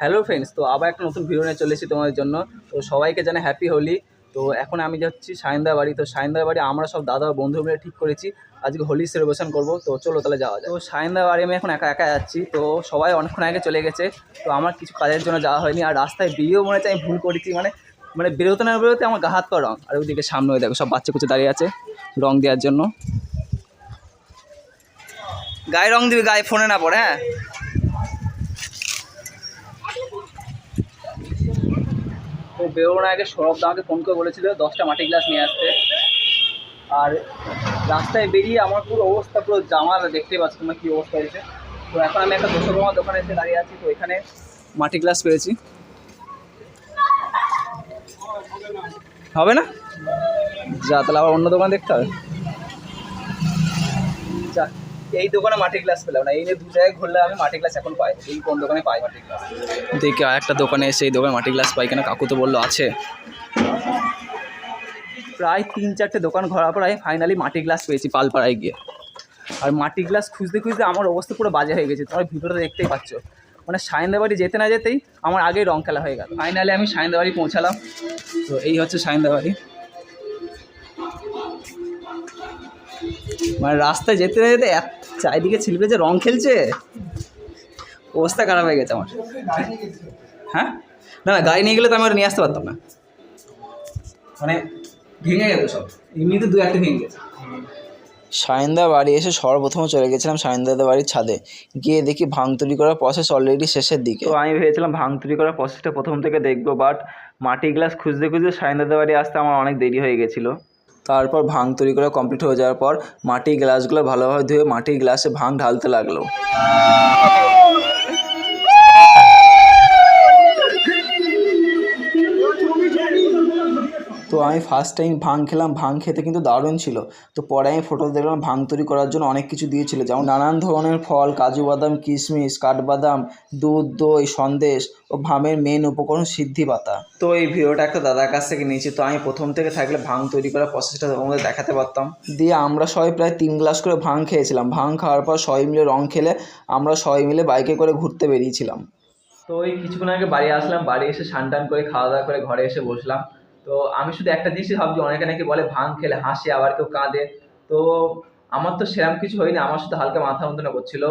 Hello friends তো আবার একটা নতুন ভিডিও নিয়ে চলে এসেছি তোমাদের জন্য। তো সবাইকে জানে হ্যাপি হোলি তো এখন আমি যাচ্ছি সাইন্দার বাড়ি। তো সাইন্দার বাড়ি আমরা সব দাদা বন্ধু মিলে ঠিক করেছি। আজকে হোলি সেলিব্রেশন করব। তো চলো তাহলে যাওয়া যায় তো সাইন্দার বাড়ি আমি এখন একা একা যাচ্ছি। তো সবাই অনেকক্ষণ আগে চলে গেছে। তো আমার কিছু কাজের জন্য যাওয়া হয়নি। আর রাস্তায় বেরিয়েও মনে হচ্ছে আমি ভুল করেছি। মানে মানে বেরোতে না বেরোতে আমার গা হাত পা রং। আর ওইদিকে সামনে দেখো সব বাচ্চা কুচে দাঁড়িয়ে আছে রং দেওয়ার জন্য। গায়ে রং দিবি, গায়ে ফোনে না পড়ে হ্যাঁ? বেরোনোর আগে, সৌরভ আমাকে ফোন করে বলেছিল দশটা মাটি গ্লাস নিয়ে আসতে। আর রাস্তায় বেরিয়ে আমার পুরো অবস্থা, পুরো জামা দেখতে পাচ্ছ তোমার কী অবস্থা হয়েছে। তো এখন আমি একটা দুশো তোমার দোকানে এসে দাঁড়িয়ে আছি, তো এখানে মাটি গ্লাস পেয়েছি। হবে না? যা, তাহলে আবার অন্য দোকান দেখতে হবে। যা। এই দোকানে মাটি গ্লাস পেলাম না। এই নিয়ে দু জায়গায় ঘুরলে আমি মাটি গ্লাস এখন পাই। এই কোন দোকানে পাই মাটি গ্লাস দেখি আর একটা দোকানে এসে এই দোকানে মাটি গ্লাস পাই কেন কাকু তো বলল আছে। প্রায় তিন চারটে দোকান ঘোরার পর আমি ফাইনালি মাটি গ্লাস পেয়েছি পালপাড়ায় গিয়ে। আর মাটি গ্লাস খুঁজতে খুঁজতে আমার অবস্থা পুরো বাজে হয়ে গেছে। তোমার ভিডিওটা দেখতেই পাচ্ছ। মানে সাইন্দাবাড়ি যেতে না যেতেই আমার আগেই রং খেলা হয়ে গেল। ফাইনালি আমি সাইন্দাবাড়ি পৌঁছালাম। তো এই হচ্ছে সাইন্দাবাড়ি মানে রাস্তায় যেতে না যেতে এক চারিদিকে ছিলবে যে রং খেলছে? অবস্থা খারাপ হয়ে গেছে আমার। হ্যাঁ? না না গাড়ি নিয়ে গেলে তো আমি ওটা নিয়ে আসতে পারতাম না। মানে ভেঙে গেছে সব। এমনিতে দু একটা ভেঙে গেছে। সায়নদা বাড়ি এসে সর্বপ্রথম চলে গেছিলাম সায়নদাদের বাড়ির ছাদে। গিয়ে দেখি ভাঙতুলি করার প্রসেস অলরেডি শেষের দিকে। তো আমি ভেবেছিলাম ভাঙ তৈরি করার প্রসেসটা প্রথম থেকে দেখব বাট মাটি গ্লাস খুঁজতে খুঁজতে সাইন্দাদের বাড়ি আসতে আমার অনেক দেরি হয়ে গেছিল। তারপর ভাঙ তৈরি করা কমপ্লিট হয়ে যাওয়ার পর মাটির গ্লাসগুলো ভালোভাবে ধুয়ে মাটির গ্লাসে ভাঙ ঢালতে লাগল। তো আমি ফার্স্ট টাইম ভাং খেলাম, ভাং খেতে কিন্তু দারুণ ছিল। তো পরে আমি ফটো দেখলাম, ভাং তৈরি করার জন্য অনেক কিছু দিয়েছিল। যেমন নানান ধরনের ফল, কাজু বাদাম, কিশমিশ, কাঠবাদাম, দুধ, দই, সন্দেশ ও ভামের মেন উপকরণ সিদ্ধি পাতা। তো এই ভিডিওটা একটা দাদার কাছ থেকে নিয়েছি। তো আমি প্রথম থেকে থাকলে ভাং তৈরি করার প্রসেসটা তোমাদের দেখাতে পারতাম। দিয়ে আমরা সবাই প্রায় তিন গ্লাস করে ভাং খেয়েছিলাম। ভাং খাওয়ার পর সবাই মিলে রং খেলে আমরা সবাই মিলে বাইকে করে ঘুরতে বেরিয়েছিলাম। তো ওই কিছুক্ষণ আগে বাড়ি আসলাম। বাড়ি এসে স্নান টান করে খাওয়া দাওয়া করে ঘরে এসে বসলাম। তো আমি শুধু একটা জিনিসই ভাবছি, অনেকে নাকি বলে ভাঙ খেলে হাসে, আবার কেউ কাঁদে। তো আমার তো সেরকম কিছু হয়নি, আমার শুধু হালকা মাথা যন্ত্রণা করছিল।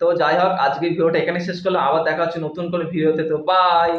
তো যাই হোক, আজকের ভিডিওটা এখানে শেষ করলাম, আবার দেখা হচ্ছে নতুন কোনো ভিডিওতে, তো বাই